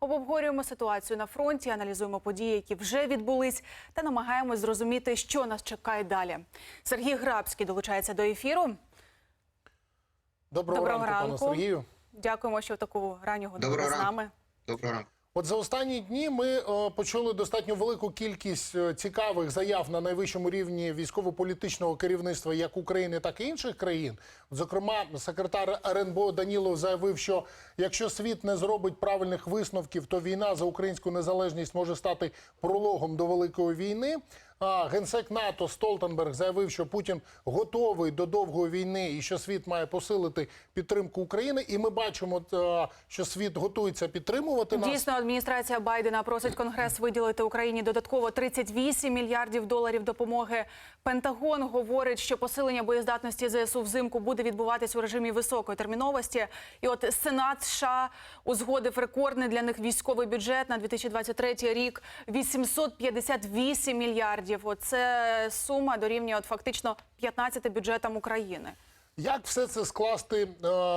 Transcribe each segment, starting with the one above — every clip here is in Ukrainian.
Обговорюємо ситуацію на фронті, аналізуємо події, які вже відбулись, та намагаємось зрозуміти, що нас чекає далі. Сергій Грабський долучається до ефіру. Доброго, Доброго ранку, ранку. пане Сергію. Дякуємо, що в таку ранню годину Доброго з ранку. нами. Доброго ранку. От за останні дні ми е, почули достатньо велику кількість е, цікавих заяв на найвищому рівні військово-політичного керівництва як України, так і інших країн. Зокрема, секретар РНБО Данілов заявив, що якщо світ не зробить правильних висновків, то війна за українську незалежність може стати прологом до великої війни. Генсек НАТО Столтенберг заявив, що Путін готовий до довгої війни і що світ має посилити підтримку України. І ми бачимо, е, що світ готується підтримувати нас. Дійсно, адміністрація Байдена просить Конгрес виділити Україні додатково 38 мільярдів доларів допомоги. Пентагон говорить, що посилення боєздатності ЗСУ взимку буде відбуватись у режимі високої терміновості. І от Сенат США узгодив рекордний для них військовий бюджет на 2023 рік 858 мільярдів. Оце сума дорівнює от фактично 15 бюджетам України. Як все це скласти е,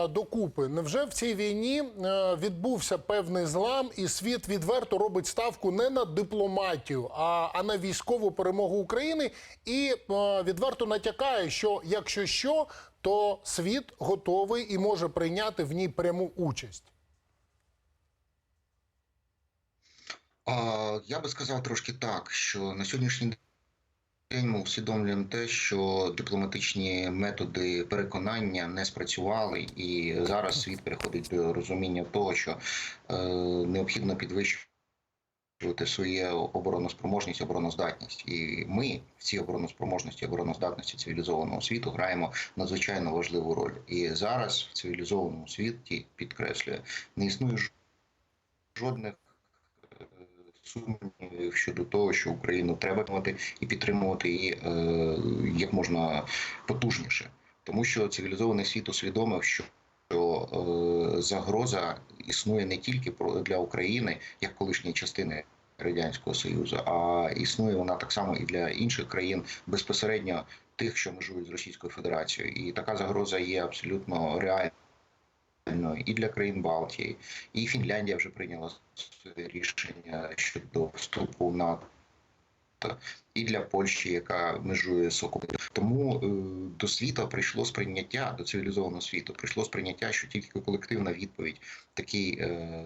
докупи? Невже в цій війні е, відбувся певний злам, і світ відверто робить ставку не на дипломатію, а, а на військову перемогу України, і е, відверто натякає, що якщо що, то світ готовий і може прийняти в ній пряму участь. А, я би сказав трошки так, що на сьогоднішній день ми усвідомлюємо те, що дипломатичні методи переконання не спрацювали, і зараз світ переходить до розуміння того, що е, необхідно підвищувати свою обороноспроможність, обороноздатність. І ми в цій обороноспроможності, обороноздатності цивілізованого світу граємо надзвичайно важливу роль. І зараз в цивілізованому світі підкреслює, не існує жодних сумнівів щодо того, що Україну треба підтримувати і підтримувати її е, як можна потужніше, тому що цивілізований світ усвідомив, що е, загроза існує не тільки для України як колишньої частини Радянського Союзу, а існує вона так само і для інших країн безпосередньо тих, що межують з Російською Федерацією. І така загроза є абсолютно реальною і для країн Балтії, і Фінляндія вже прийняла своє рішення щодо вступу в НАТО. І для Польщі, яка межує з окупацією. Тому е, до світу прийшло сприйняття до цивілізованого світу. Прийшло сприйняття, що тільки колективна відповідь такій е,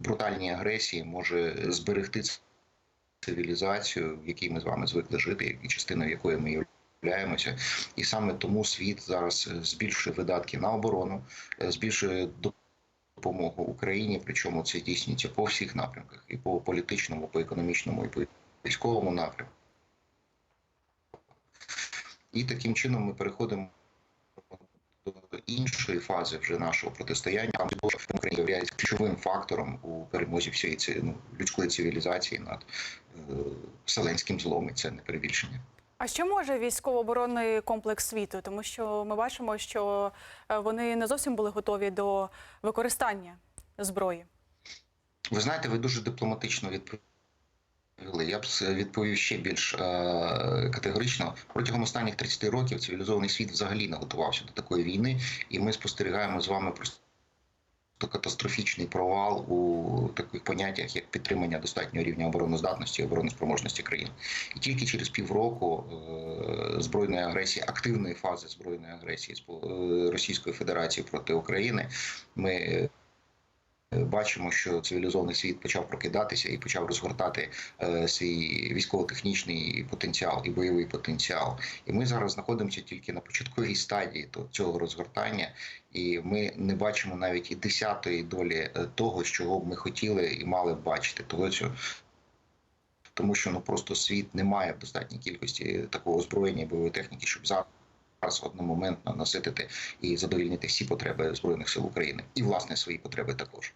брутальній агресії може зберегти цивілізацію, в якій ми з вами звикли жити, і частиною якої ми являємося. І саме тому світ зараз е, збільшує видатки на оборону, е, збільшує допомогу Україні. Причому це здійснюється по всіх напрямках: і по політичному, по економічному, і по військовому напрямку. І таким чином ми переходимо до іншої фази вже нашого протистояння. Там Україна є ключовим фактором у перемозі всієї ці- ну, людської цивілізації над е, вселенським злом, і це не перебільшення. А що може військово-оборонний комплекс світу? Тому що ми бачимо, що е, вони не зовсім були готові до використання зброї. Ви знаєте, ви дуже дипломатично відповіли. Я б відповів ще більш е, категорично. Протягом останніх 30 років цивілізований світ взагалі не готувався до такої війни, і ми спостерігаємо з вами просто катастрофічний провал у таких поняттях, як підтримання достатнього рівня обороноздатності і обороноспроможності країн. І тільки через півроку е, збройної агресії, активної фази збройної агресії е, Російської Федерації проти України, ми бачимо, що цивілізований світ почав прокидатися і почав розгортати е, свій військово-технічний потенціал і бойовий потенціал. І ми зараз знаходимося тільки на початковій стадії цього розгортання, і ми не бачимо навіть і десятої долі е, того, чого б ми хотіли і мали б бачити. Тому що ну просто світ не має в достатній кількості такого озброєння і бойової техніки, щоб зараз. Одномоментно наситити і задовільнити всі потреби збройних сил України і власне свої потреби також.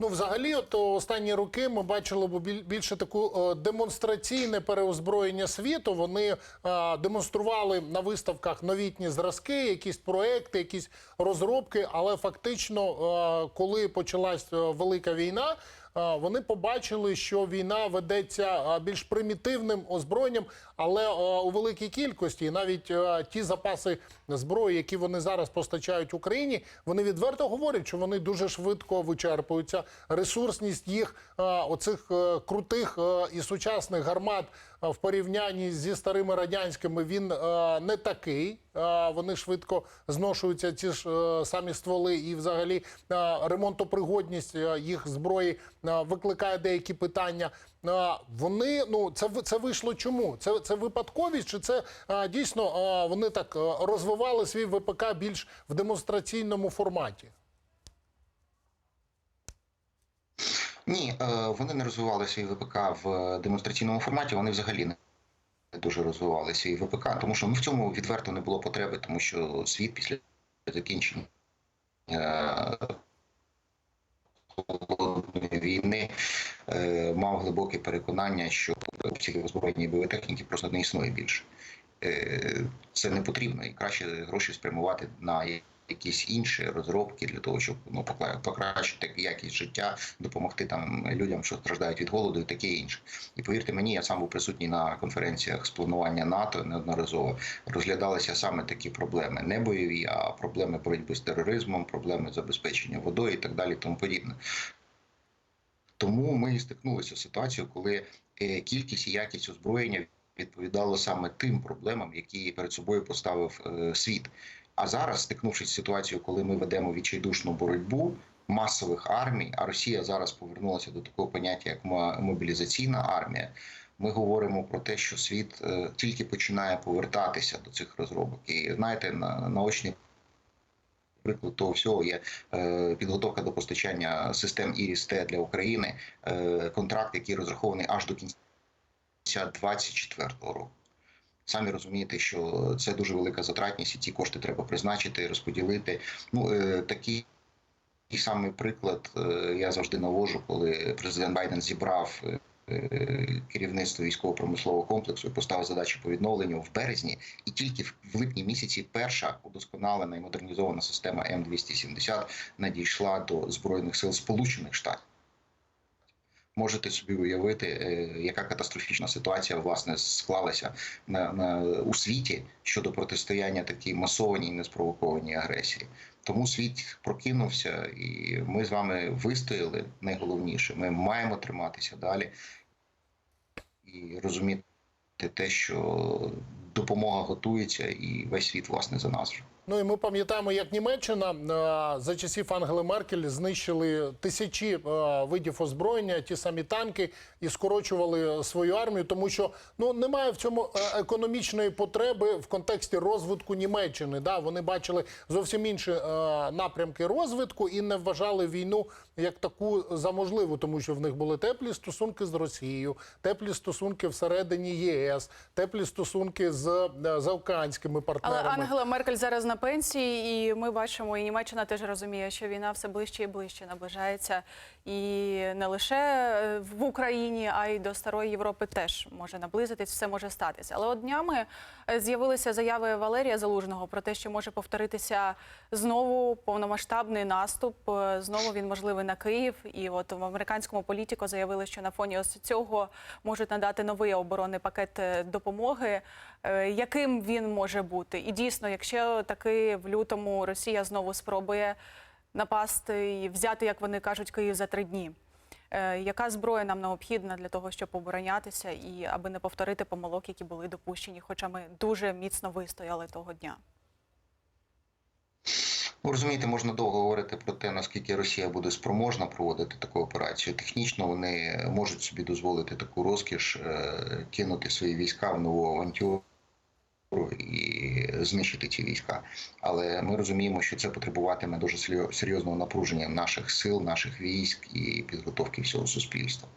Ну, взагалі, от останні роки ми бачили більше таку е, демонстраційне переозброєння світу. Вони е, демонстрували на виставках новітні зразки, якісь проекти, якісь розробки. Але фактично, е, коли почалась велика війна, вони побачили, що війна ведеться більш примітивним озброєнням, але е, у великій кількості. Навіть е, ті запаси зброї, які вони зараз постачають Україні, вони відверто говорять, що вони дуже швидко вичерпуються. Ресурсність їх е, оцих крутих і сучасних гармат в порівнянні зі старими радянськими він не такий. Вони швидко зношуються ці ж самі стволи, і взагалі ремонтопригодність їх зброї викликає деякі питання. Вони ну це це вийшло чому? Це це випадковість, чи це дійсно вони так розвивали свій ВПК більш в демонстраційному форматі? Ні, е, вони не розвивали свій ВПК в демонстраційному форматі. Вони взагалі не дуже розвивали свій ВПК, тому що ну, в цьому відверто не було потреби, тому що світ після закінчення е, війни мав глибоке переконання, що обсягів озброєння техніки просто не існує більше. Е, Це не потрібно, і краще гроші спрямувати на якісь інші розробки для того, щоб ну покращити якість життя, допомогти там людям, що страждають від голоду, і таке інше. І повірте мені, я сам був присутній на конференціях з планування НАТО неодноразово. Розглядалися саме такі проблеми, не бойові, а проблеми боротьби з тероризмом, проблеми забезпечення водою і так далі, тому подібне. Тому ми і стикнулися з ситуацією, коли е, кількість і якість озброєння відповідало саме тим проблемам, які перед собою поставив е, світ. А зараз, стикнувшись з ситуацією, коли ми ведемо відчайдушну боротьбу масових армій, а Росія зараз повернулася до такого поняття, як мобілізаційна армія. Ми говоримо про те, що світ е, тільки починає повертатися до цих розробок. І знаєте, на наочний приклад того всього є е, підготовка до постачання систем ІРІС-Т для України, е, контракт, який розрахований аж до кінця 2024 року. Самі розумієте, що це дуже велика затратність, і ці кошти треба призначити, розподілити. Ну е, такий такий самий приклад я завжди навожу, коли президент Байден зібрав керівництво військово-промислового комплексу поставив задачу по відновленню в березні, і тільки в липні місяці перша удосконалена і модернізована система М270 надійшла до збройних сил Сполучених Штатів. Можете собі уявити, е, яка катастрофічна ситуація власне склалася на, на у світі щодо протистояння такій масованій неспровокованій агресії. Тому світ прокинувся, і ми з вами вистояли. Найголовніше, ми маємо триматися далі і розуміти те, що допомога готується, і весь світ власне за нас. Ну і ми пам'ятаємо, як Німеччина е, за часів Ангели Меркель знищили тисячі е, видів озброєння, ті самі танки, і скорочували свою армію, тому що ну немає в цьому е, економічної потреби в контексті розвитку Німеччини. Да, вони бачили зовсім інші напрямки розвитку і не вважали війну як таку за можливу, тому що в них були теплі стосунки з Росією, теплі стосунки всередині ЄС, теплі стосунки з заокеанськими Але партнерами. Ангела Меркель зараз на пенсії, і ми бачимо, і Німеччина теж розуміє, що війна все ближче і ближче наближається. І не лише е, в Україні, а й до старої Європи теж може наблизитись, все може статися. Але от днями е, з'явилися заяви Валерія Залужного про те, що може повторитися знову повномасштабний наступ. е, Знову він можливий на Київ. І от в американському політико заявили, що на фоні ось цього можуть надати новий оборонний пакет допомоги. Яким він може бути? І дійсно, якщо таки в лютому Росія знову спробує напасти і взяти, як вони кажуть, Київ за три дні. е, Яка зброя нам необхідна для того, щоб оборонятися, і аби не повторити помилок, які були допущені, хоча ми дуже міцно вистояли того дня? Ви розумієте, можна довго говорити про те, наскільки Росія буде спроможна проводити таку операцію. Технічно вони можуть собі дозволити таку розкіш е, кинути свої війська в нову авантюру і знищити ці війська. Але ми розуміємо, що це потребуватиме дуже серйозного напруження наших сил, наших військ і підготовки всього суспільства.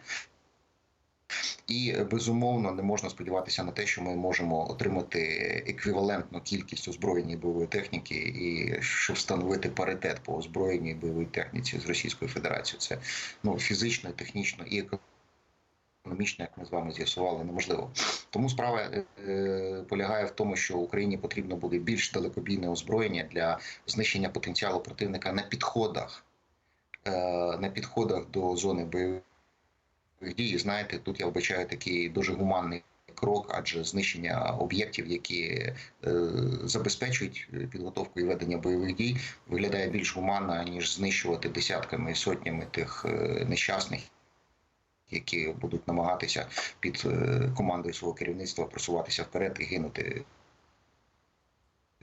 І безумовно не можна сподіватися на те, що ми можемо отримати еквівалентну кількість озброєння і бойової техніки, і щоб встановити паритет по озброєнній і бойовій техніці з Російською Федерацією. Це ну фізично, технічно і економічно, як ми з вами з'ясували, неможливо. Тому справа е, полягає в тому, що Україні потрібно буде більш далекобійне озброєння для знищення потенціалу противника на підходах, е, на підходах до зони бойових дій. Знаєте, тут я вбачаю такий дуже гуманний крок, адже знищення об'єктів, які е, забезпечують підготовку і ведення бойових дій, виглядає більш гуманно, ніж знищувати десятками і сотнями тих е, нещасних. Які будуть намагатися під е, командою свого керівництва просуватися вперед і гинути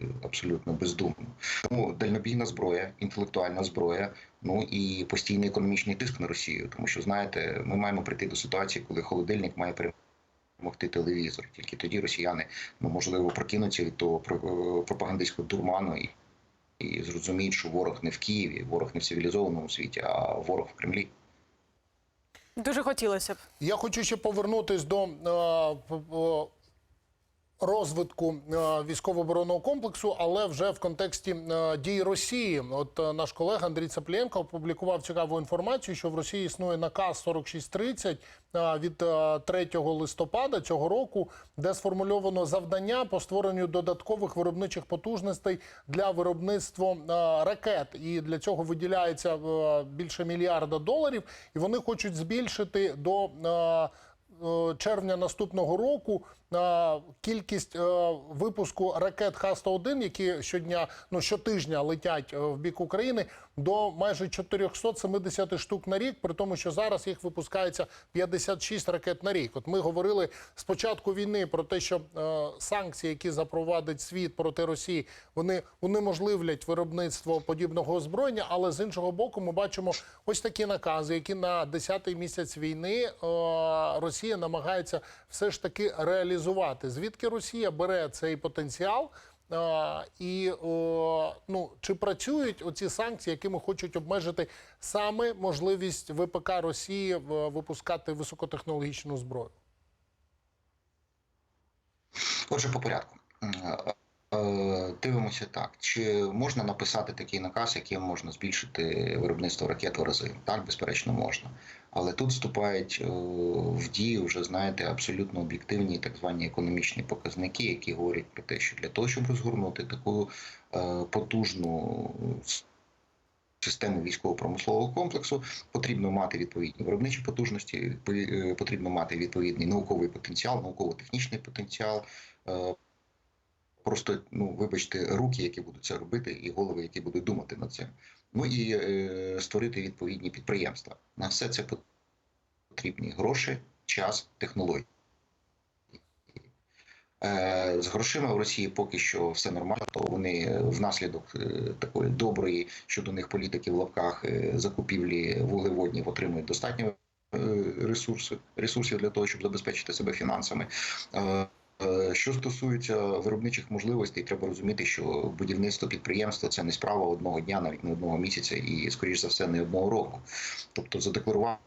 е, абсолютно бездумно. Тому дальнобійна зброя, інтелектуальна зброя, ну і постійний економічний тиск на Росію. Тому що знаєте, ми маємо прийти до ситуації, коли холодильник має перемогти телевізор. Тільки тоді росіяни ну можливо прокинуться від того е, пропагандистського дурману і, і зрозуміють, що ворог не в Києві, ворог не в цивілізованому світі, а ворог в Кремлі. Дуже хотілося б. Я хочу ще повернутись до е, розвитку е, військово-оборонного комплексу, але вже в контексті е, дій Росії. От е, наш колега Андрій Цаплєнко опублікував цікаву інформацію, що в Росії існує наказ 4630 е, від е, 3 листопада цього року, де сформульовано завдання по створенню додаткових виробничих потужностей для виробництва ракет. І для цього виділяється більше мільярда доларів, і вони хочуть збільшити до. червня наступного року кількість е, випуску ракет Х-101, які щодня, ну щотижня летять е, в бік України, до майже 470 штук на рік, при тому, що зараз їх випускається 56 ракет на рік. От ми говорили з початку війни про те, що е, санкції, які запровадить світ проти Росії, вони унеможливлять виробництво подібного озброєння. Але з іншого боку, ми бачимо ось такі накази, які на 10-й місяць війни Росія намагається все ж таки реалізувати. Звідки Росія бере цей потенціал? Е, І о, ну чи працюють оці санкції, якими хочуть обмежити саме можливість ВПК Росії е, випускати високотехнологічну зброю? Отже, по порядку. Е, е, Дивимося так. Чи можна написати такий наказ, яким можна збільшити виробництво ракет в рази? Так, безперечно, можна. Але тут вступають е, в дію вже, знаєте, абсолютно об'єктивні так звані економічні показники, які говорять про те, що для того, щоб розгорнути таку е, потужну систему військово-промислового комплексу, потрібно мати відповідні виробничі потужності, е, потрібно мати відповідний науковий потенціал, науково-технічний потенціал. е, Просто, ну, вибачте, руки, які будуть це робити, і голови, які будуть думати над цим. Ну і е, створити відповідні підприємства. На все це потрібні гроші, час, технології. Е, З грошима в Росії поки що все нормально, то вони внаслідок е, такої доброї щодо них політики в лапках е, закупівлі вуглеводнів отримують достатньо ресурсів, для того, щоб забезпечити себе фінансами. Що стосується виробничих можливостей, треба розуміти, що будівництво підприємства це не справа одного дня, навіть не одного місяця, і скоріш за все не одного року. Тобто задекларувати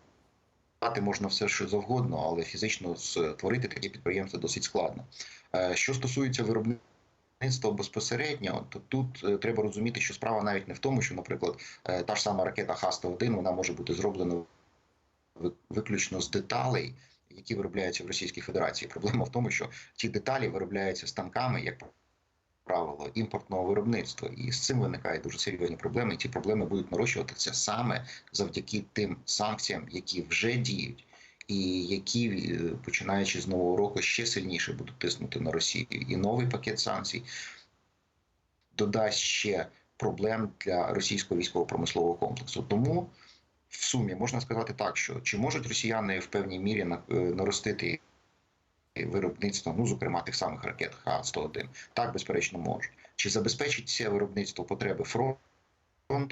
можна все що завгодно, але фізично створити таке підприємство досить складно. Е, Що стосується виробництва безпосередньо, то тут е, треба розуміти, що справа навіть не в тому, що, наприклад, е, та ж сама ракета Х-101 вона може бути зроблена ви- виключно з деталей, які виробляються в Російській Федерації. Проблема в тому, що ці деталі виробляються станками, як правило, імпортного виробництва, і з цим виникають дуже серйозні проблеми. І ці проблеми будуть нарощуватися саме завдяки тим санкціям, які вже діють. І які е, починаючи з нового року ще сильніше будуть тиснути на Росію, і новий пакет санкцій додасть ще проблем для російського військово-промислового комплексу. Тому в сумі можна сказати так, що чи можуть росіяни в певній мірі е, наростити виробництво, ну зокрема тих самих ракет Х-101? Так, безперечно, можуть. Чи забезпечить це виробництво потреби фронту?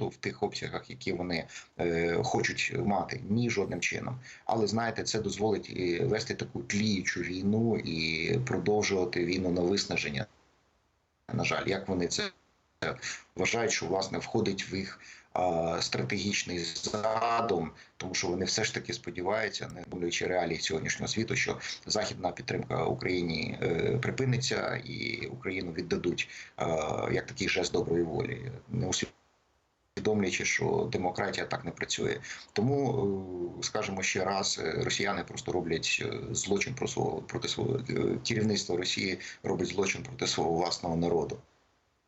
в тих обсягах, які вони е, хочуть мати, ні жодним чином. Але знаєте, це дозволить і вести таку тліючу війну і продовжувати війну на виснаження. На жаль, як вони це вважають, що власне входить в їх стратегічний задум, тому що вони все ж таки сподіваються, не думаючи реалії сьогоднішнього світу, що західна підтримка Україні е, припиниться і Україну віддадуть е, як такий жест доброї волі, не усвідомлюючи, що демократія так не працює. Тому е, скажемо ще раз, росіяни просто роблять злочин про свого проти свого керівництво Росії робить злочин проти свого власного народу.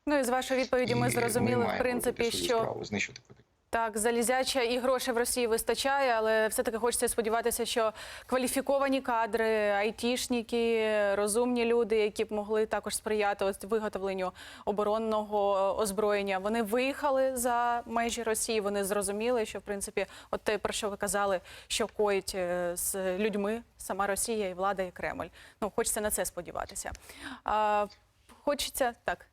Ну і з вашої відповіді ми І зрозуміли, в принципі, що справу, знищувати проти. Так, залізяча і грошей в Росії вистачає, але все-таки хочеться сподіватися, що кваліфіковані кадри, айтішники, розумні люди, які б могли також сприяти ось виготовленню оборонного озброєння, вони виїхали за межі Росії. Вони зрозуміли, що в принципі, от те, про що ви казали, що коїть е, з людьми сама Росія і влада, і Кремль. Ну, хочеться на це сподіватися. А, хочеться так.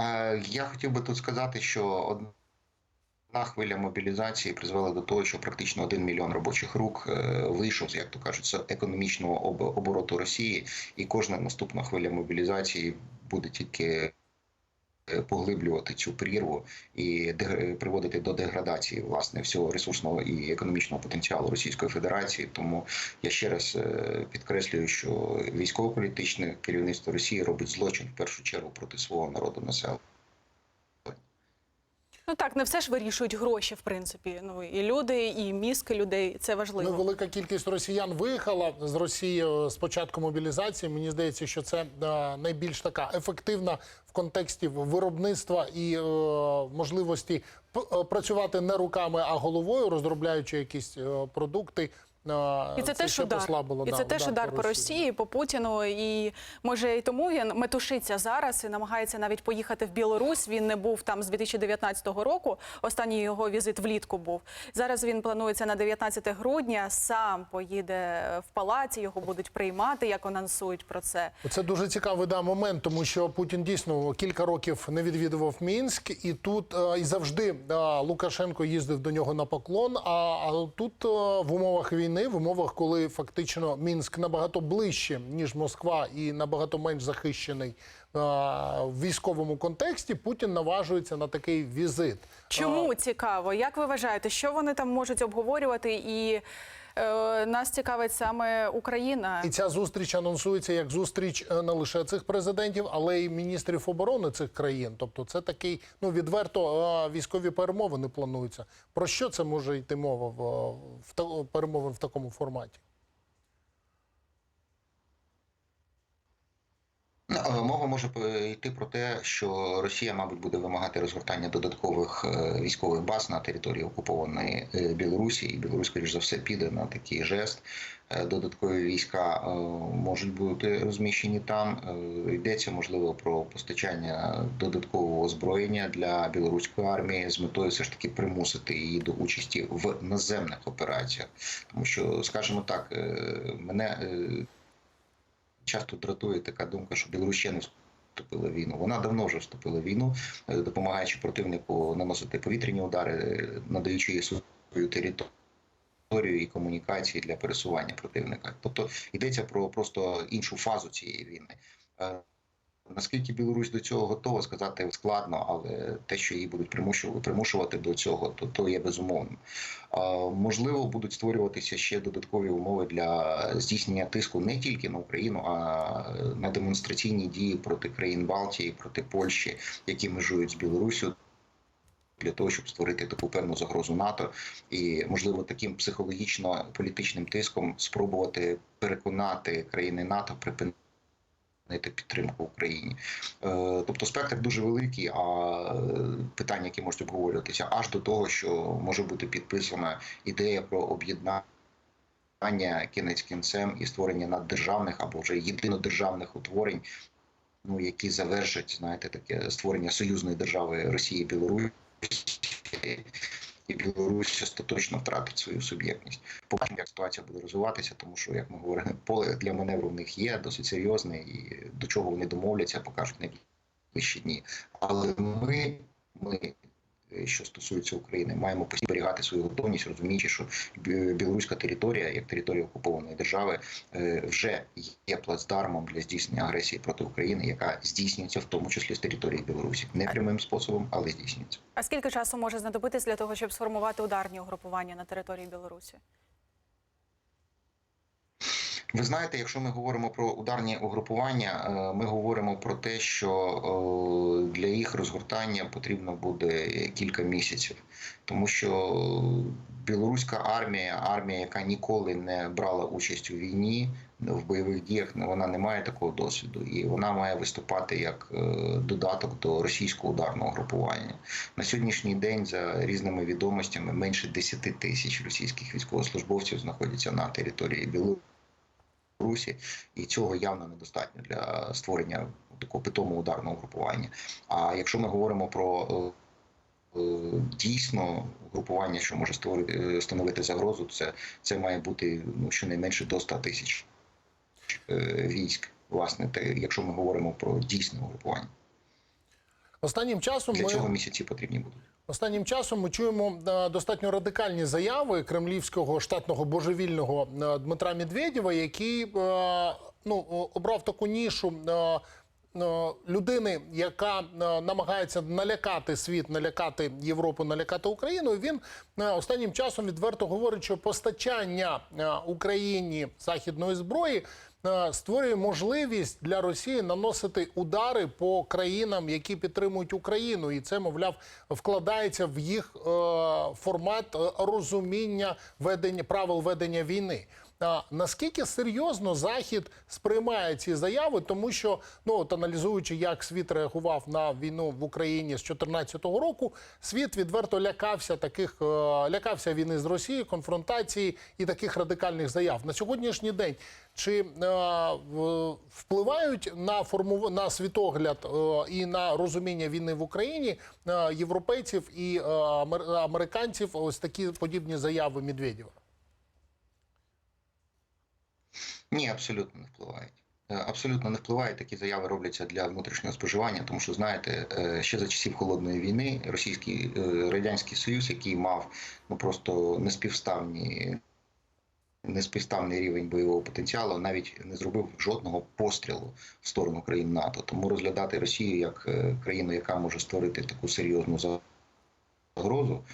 Е, Я хотів би тут сказати, що одна хвиля мобілізації призвела до того, що практично один мільйон робочих рук е, вийшов, як то кажуть, з економічного об- обороту Росії, і кожна наступна хвиля мобілізації буде тільки поглиблювати цю прірву і дег- приводити до деградації власне всього ресурсного і економічного потенціалу Російської Федерації. Тому я ще раз е, підкреслюю, що військово-політичне керівництво Росії робить злочин в першу чергу проти свого народу населення. Ну так, не все ж вирішують гроші, в принципі. Ну і люди, і мізки людей це важливо. Ну, велика кількість росіян виїхала з Росії е, з початку мобілізації. Мені здається, що це е, найбільш така ефективна в контексті виробництва і е, можливості працювати не руками, а головою, розробляючи якісь продукти. І це, теж ще удар. послабило і да, це теж удар по Росії. По Путіну. І може і тому він метушиться зараз і намагається навіть поїхати в Білорусь. Він не був там з 2019 року. Останній його візит влітку був. Зараз він планується на 19 грудня. Сам поїде в палаці. Його будуть приймати, як анонсують про це. Це дуже цікавий да, момент, тому що Путін дійсно кілька років не відвідував Мінськ, і тут е, і завжди Лукашенко їздив до нього на поклон. А, а тут е, в умовах війни, в умовах, коли фактично Мінськ набагато ближче ніж Москва, і набагато менш захищений в військовому контексті, Путін наважується на такий візит. Чому цікаво? Як ви вважаєте, що вони там можуть обговорювати? І нас цікавить саме Україна. І ця зустріч анонсується як зустріч е, не лише цих президентів, але й міністрів оборони цих країн. Тобто, це такий ну відверто е, військові перемовини плануються. Про що це може йти мова в, в перемовин в такому форматі? Ну, е, Мова може п- йти про те, що Росія, мабуть, буде вимагати розгортання додаткових е, військових баз на території окупованої е, Білорусі, і Білорусь, скоріш за все, піде на такий жест. Е, Додаткові війська е, можуть бути розміщені там. Е, Йдеться можливо про постачання додаткового озброєння для білоруської армії з метою все ж таки примусити її до участі в наземних операціях, тому що, скажімо так, е, мене. Е, часто дратує така думка, що Білорусь ще не вступила в війну. Вона давно вже вступила в війну, е, допомагаючи противнику наносити повітряні удари, е, надаючи їй свою територію і комунікації для пересування противника. Тобто йдеться про просто іншу фазу цієї війни. Наскільки Білорусь до цього готова, сказати складно, але те, що її будуть примушувати, примушувати до цього, то, то є безумовним. А, Можливо, будуть створюватися ще додаткові умови для здійснення тиску не тільки на Україну, а на демонстраційні дії проти країн Балтії, проти Польщі, які межують з Білоруссю. Для того щоб створити таку певну загрозу НАТО, і можливо таким психологічно-політичним тиском спробувати переконати країни НАТО припинити підтримку Україні. Е, Тобто спектр дуже великий, а е, питання, які можуть обговорюватися, аж до того, що може бути підписана ідея про об'єднання кінець кінцем і створення наддержавних або вже єдинодержавних утворень, ну які завершать, знаєте, таке створення союзної держави Росії і Білорусі. І Білорусь остаточно втратить свою суб'єктність. Побачимо, як ситуація буде розвиватися, тому що, як ми говоримо, поле для маневру в них є досить серйозне, і до чого вони домовляться, покажуть найближчі дні. Але ми, ми, що стосується України, маємо постійно зберігати свою готовність, розуміючи, що білоруська територія, як територія окупованої держави, е, вже є плацдармом для здійснення агресії проти України, яка здійснюється в тому числі з території Білорусі, не прямим способом, але здійснюється. А скільки часу може знадобитись для того, щоб сформувати ударні угрупування на території Білорусі? Ви знаєте, якщо ми говоримо про ударні угрупування, е, ми говоримо про те, що е, для їх розгортання потрібно буде кілька місяців, тому що білоруська армія, армія, яка ніколи не брала участь у війні в бойових діях, ну, вона не має такого досвіду, і вона має виступати як е, додаток до російського ударного групування. На сьогоднішній день, за різними відомостями, менше 10 тисяч російських військовослужбовців знаходяться на території Білорусі. Русі, і цього явно недостатньо для створення такого питомого ударного групування. А якщо ми говоримо про е, дійсно групування, що може створити е, становити загрозу, це, це має бути ну, щонайменше до 100 тисяч е, військ. Власне, те, якщо ми говоримо про дійсне угрупування, Останнім часом для ми цього місяці потрібні будуть. Останнім часом ми чуємо е, достатньо радикальні заяви кремлівського штатного божевільного е, Дмитра Медведєва, який е, ну, обрав таку нішу. Людини, яка намагається налякати світ, налякати Європу, налякати Україну, він останнім часом відверто говорить, що постачання Україні західної зброї створює можливість для Росії наносити удари по країнам, які підтримують Україну, і це, мовляв, вкладається в їх е, формат е, розуміння ведення правил ведення війни. Наскільки серйозно Захід сприймає ці заяви, тому що ну от аналізуючи, як світ реагував на війну в Україні з 2014 року, світ відверто лякався таких е, лякався війни з Росією, конфронтації і таких радикальних заяв на сьогоднішній день. Чи е, впливають на форму на світогляд е, і на розуміння війни в Україні е, європейців і е, американців ось такі подібні заяви Медведєва? Ні, абсолютно не впливають. Е, Абсолютно не впливають. Такі заяви робляться для внутрішнього споживання, тому що знаєте, е, ще за часів холодної війни Російський е, радянський Союз, який мав ну просто неспівставні. Неспівставний рівень бойового потенціалу навіть не зробив жодного пострілу в сторону країн НАТО. Тому розглядати Росію як країну, яка може створити таку серйозну загрозу,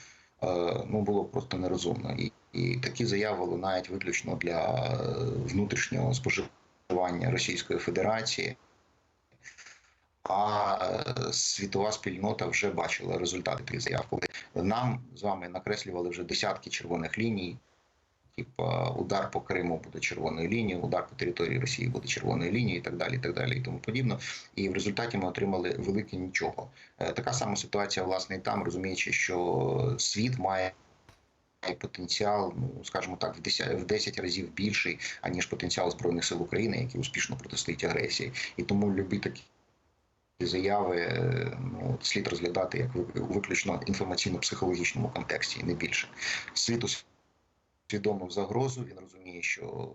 ну було просто нерозумно. І, і такі заяви лунають виключно для е, внутрішнього споживання Російської Федерації. А е, світова спільнота вже бачила результати тих заяв, коли нам з вами накреслювали вже десятки червоних ліній. Типа удар по Криму буде червоною лінією, удар по території Росії буде червоною лінією, і так далі, і так далі, і тому подібно. І в результаті ми отримали велике нічого. Е, Така сама ситуація, власне, і там, розуміючи, що світ має потенціал, ну скажімо так, в 10, в 10 разів більший, аніж потенціал збройних сил України, які успішно протистоїть агресії. І тому любі такі заяви е, ну, слід розглядати як виключно інформаційно-психологічному контексті, не більше. Світ усвідомив загрозу. Він розуміє, що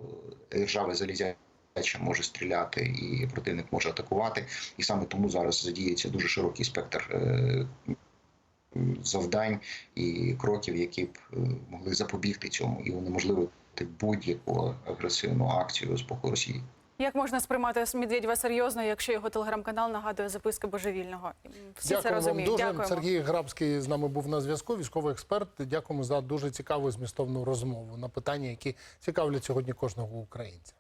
ржаве залізяче може стріляти, і противник може атакувати. І саме тому зараз задіється дуже широкий спектр. е, Завдань і кроків, які б е, могли запобігти цьому і унеможливити будь-яку агресивну акцію з боку Росії. Як можна сприймати Медведєва серйозно, якщо його телеграм-канал нагадує записки божевільного? Всі це розуміють. вам дуже. Дякуємо. Сергій Грабський з нами був на зв'язку. Військовий експерт. Дякуємо за дуже цікаву змістовну розмову на питання, які цікавлять сьогодні кожного українця.